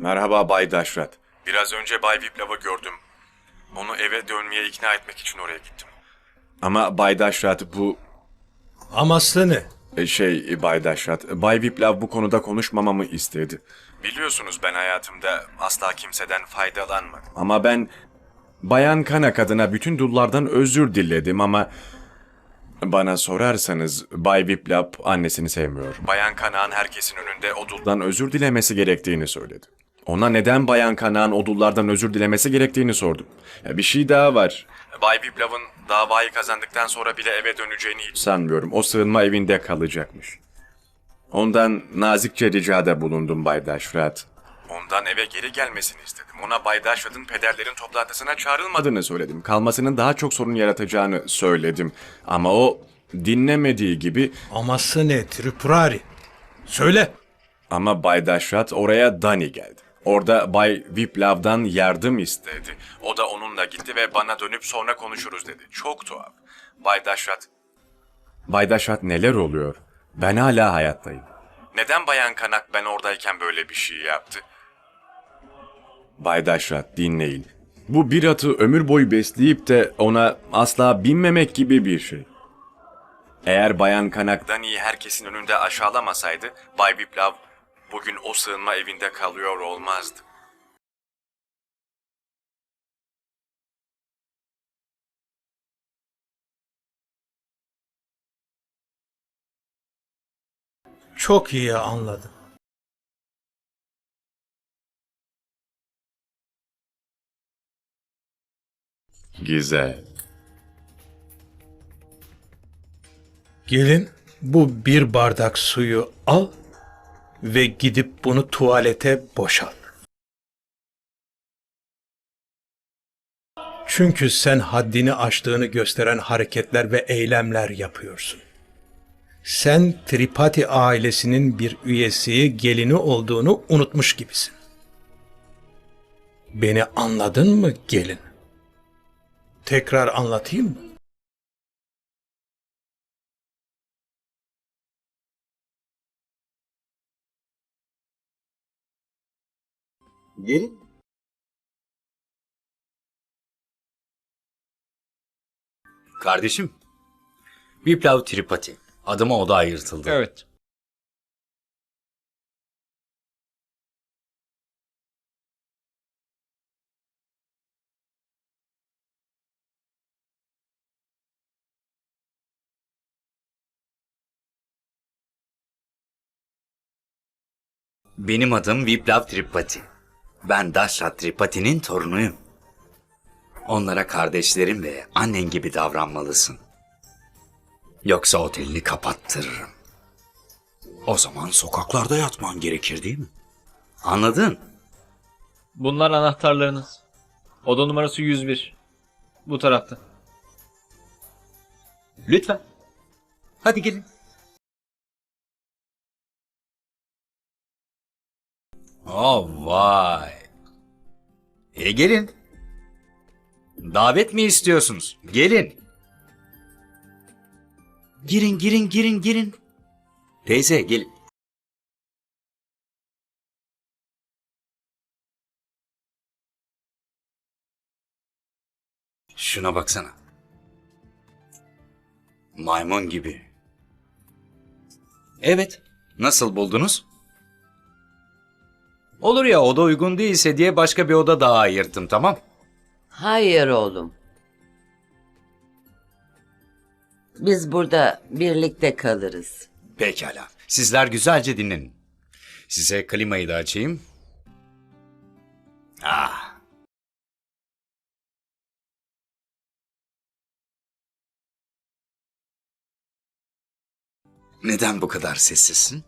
Merhaba Bay Daşrat. Biraz önce Bay Viplav'ı gördüm. Onu eve dönmeye ikna etmek için oraya gittim. Ama Bay Daşrat bu... Aması ne? e, Şey e, Bay Daşrat, Bay Viplav bu konuda konuşmamamı istedi. Biliyorsunuz ben hayatımda asla kimseden faydalanmadım. Ama ben Bayan Kanak adına bütün dullardan özür diledim ama... Bana sorarsanız Bay Viplav annesini sevmiyor. Bayan Kanak'ın herkesin önünde o duldan özür dilemesi gerektiğini söyledi. Ona neden Bayan Kanak'ın o dullardan özür dilemesi gerektiğini sordum. Ya Bir şey daha var. Bay Viplav'ın davayı kazandıktan sonra bile eve döneceğini hiç sanmıyorum. O sığınma evinde kalacakmış. Ondan nazikçe ricada bulundum Bay Daşrat. Ondan eve geri gelmesini istedim. Ona Bay Daşrat'ın pederlerin toplantısına çağrılmadığını söyledim. Kalmasının daha çok sorun yaratacağını söyledim. Ama o dinlemediği gibi Aması ne? Tripurari. Söyle. ama Bay Daşrat oraya Dani geldi. Orada Bay Viplav'dan yardım istedi. O da onunla gitti ve bana dönüp sonra konuşuruz dedi. Çok tuhaf. Bay Daşrat... Bay Daşrat neler oluyor? Ben hala hayattayım. Neden Bayan Kanak ben oradayken böyle bir şey yaptı? Bay Daşrat dinleyin. Bu bir atı ömür boyu besleyip de ona asla binmemek gibi bir şey. Eğer Bayan Kanak Dani'yi herkesin önünde aşağılamasaydı, Bay Viplav bugün o sığınma evinde kalıyor olmazdı. Çok iyi anladım. Güzel. Gelin bu bir bardak suyu al ve gidip bunu tuvalete boşalt. Çünkü sen haddini aştığını gösteren hareketler ve eylemler yapıyorsun. Sen Tripati ailesinin bir üyesi, gelini olduğunu unutmuş gibisin. Beni anladın mı gelin? Tekrar anlatayım mı? Gelin. Kardeşim. Viplav Tripati. Adıma oda ayırtıldı. Evet. Benim adım Viplav Tripati. Ben Dashrat Tripati'nin torunuyum. Onlara kardeşlerim ve annen gibi davranmalısın. Yoksa otelini kapattırırım. O zaman sokaklarda yatman gerekir değil mi? Anladın? Bunlar anahtarlarınız. Oda numarası 101. Bu tarafta. Lütfen. Hadi gelin. Oh vay. E gelin. Davet mi istiyorsunuz? Gelin. Girin girin girin girin. Teyze gelin. Şuna baksana. Maymun gibi. Evet. Nasıl buldunuz? Olur ya oda uygun değilse diye başka bir oda daha ayırttım tamam? Hayır oğlum. Biz burada birlikte kalırız. Pekala. Sizler güzelce dinlenin. Size klimayı da açayım. Ah. Neden bu kadar sessizsin?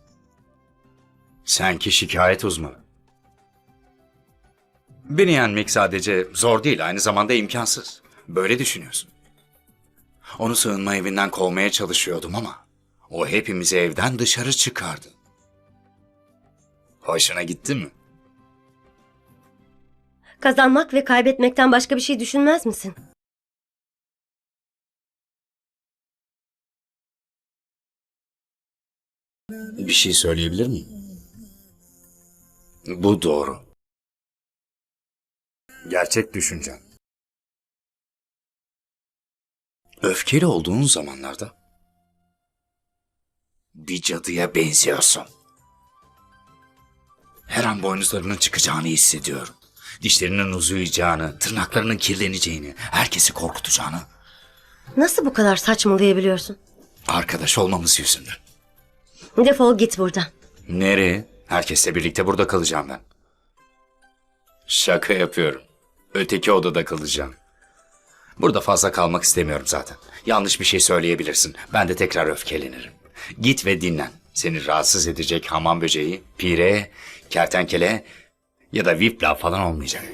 Sen ki şikayet uzmanı. Beni yenmek sadece zor değil, aynı zamanda imkansız. Böyle düşünüyorsun. Onu sığınma evinden kovmaya çalışıyordum ama o hepimizi evden dışarı çıkardı. Hoşuna gitti mi? Kazanmak ve kaybetmekten başka bir şey düşünmez misin? Bir şey söyleyebilir miyim? Bu doğru. Gerçek düşüncen. Öfkeli olduğun zamanlarda bir cadıya benziyorsun. Her an boynuzlarının çıkacağını hissediyorum. Dişlerinin uzayacağını, tırnaklarının kirleneceğini, herkesi korkutacağını. Nasıl bu kadar saçmalayabiliyorsun? Arkadaş olmamız yüzünden. Defol git buradan. Nereye? Herkesle birlikte burada kalacağım ben. Şaka yapıyorum. Öteki odada kalacağım. Burada fazla kalmak istemiyorum zaten. Yanlış bir şey söyleyebilirsin. Ben de tekrar öfkelenirim. Git ve dinlen. Seni rahatsız edecek hamam böceği, pire, kertenkele ya da vipla falan olmayacak.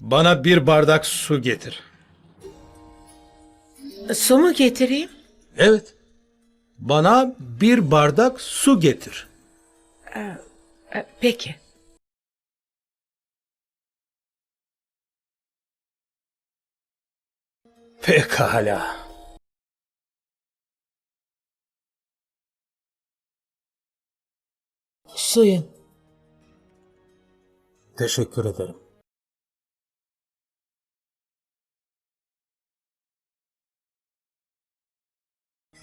Bana bir bardak su getir. Su mu getireyim? Evet. Bana bir bardak su getir. E, Peki. Pekala. Suyun. Teşekkür ederim.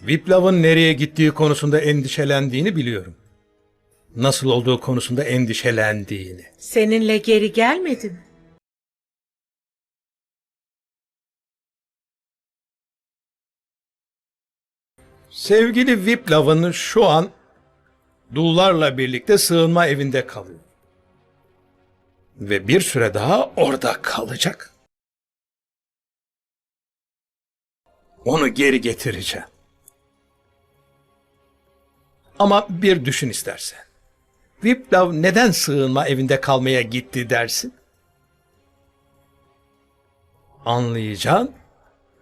Viplav'ın nereye gittiği konusunda endişelendiğini biliyorum. Nasıl olduğu konusunda endişelendiğini. Seninle geri gelmedi mi? Sevgili Viplav'ın şu an dullarla birlikte sığınma evinde kalıyor. Ve bir süre daha orada kalacak. Onu geri getireceğim. Ama bir düşün istersen. Viplav neden sığınma evinde kalmaya gitti dersin? Anlayacağın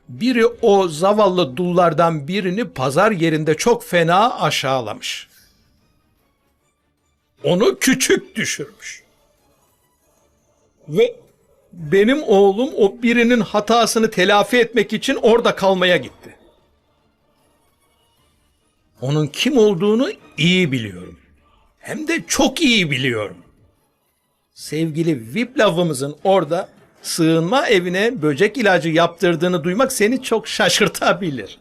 biri o zavallı dullardan birini pazar yerinde çok fena aşağılamış. Onu küçük düşürmüş. Ve benim oğlum o birinin hatasını telafi etmek için orada kalmaya gitti. Onun kim olduğunu iyi biliyorum. Hem de çok iyi biliyorum. Sevgili Viplav'ımızın orada sığınma evine böcek ilacı yaptırdığını duymak seni çok şaşırtabilir.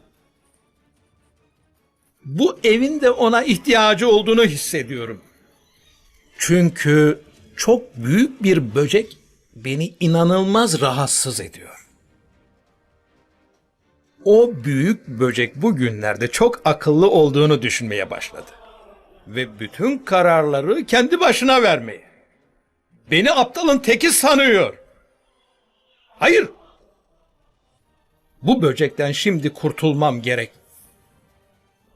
Bu evin de ona ihtiyacı olduğunu hissediyorum. Çünkü çok büyük bir böcek beni inanılmaz rahatsız ediyor. O büyük böcek bugünlerde çok akıllı olduğunu düşünmeye başladı. Ve bütün kararları kendi başına vermeyi. Beni aptalın teki sanıyor. Hayır. Bu böcekten şimdi kurtulmam gerek.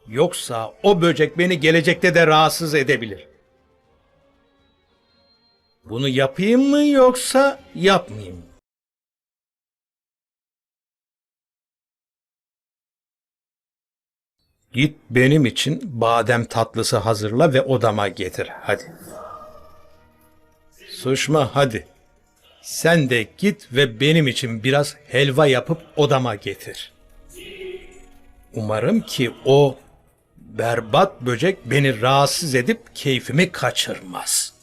Yoksa o böcek beni gelecekte de rahatsız edebilir. Bunu yapayım mı yoksa yapmayayım mı? Git benim için badem tatlısı hazırla ve odama getir. Hadi. Suşma hadi. Sen de git ve benim için biraz helva yapıp odama getir. Umarım ki o berbat böcek beni rahatsız edip keyfimi kaçırmaz.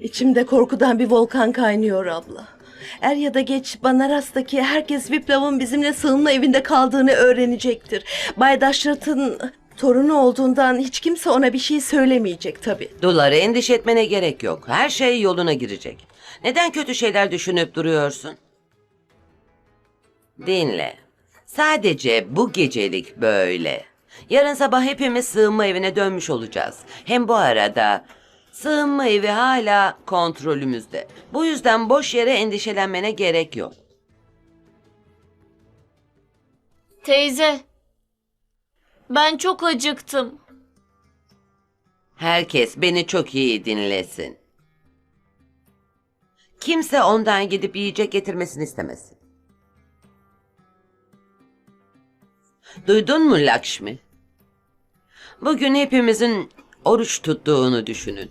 İçimde korkudan bir volkan kaynıyor abla. Er ya da geç Banaras'taki herkes Viplav'ın bizimle sığınma evinde kaldığını öğrenecektir. Bay Daşrat'ın torunu olduğundan hiç kimse ona bir şey söylemeyecek tabii. Dolara endişe etmene gerek yok. Her şey yoluna girecek. Neden kötü şeyler düşünüp duruyorsun? Dinle. Sadece bu gecelik böyle. Yarın sabah hepimiz sığınma evine dönmüş olacağız. Hem bu arada sığınma evi hala kontrolümüzde. Bu yüzden boş yere endişelenmene gerek yok. Teyze. Ben çok acıktım. Herkes beni çok iyi dinlesin. kimse ondan gidip yiyecek getirmesini istemesin. Duydun mu Lakşmi? Bugün hepimizin oruç tuttuğunu düşünün.